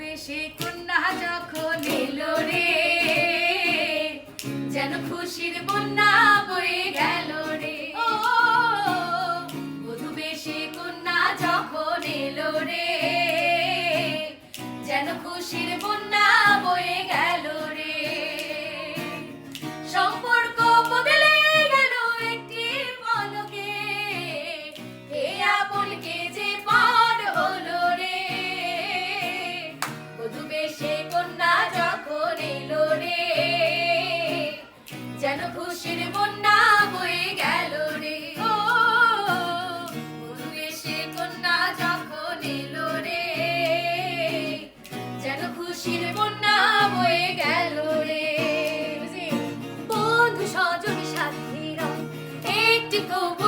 বেশে কন্যা যখন এলো রে যেন খুশির বন্যা বয়ে গেল রে। খুশির বন্যা বয়ে গেল রে। বন্ধু স্বজন সাথীরা একটি কবর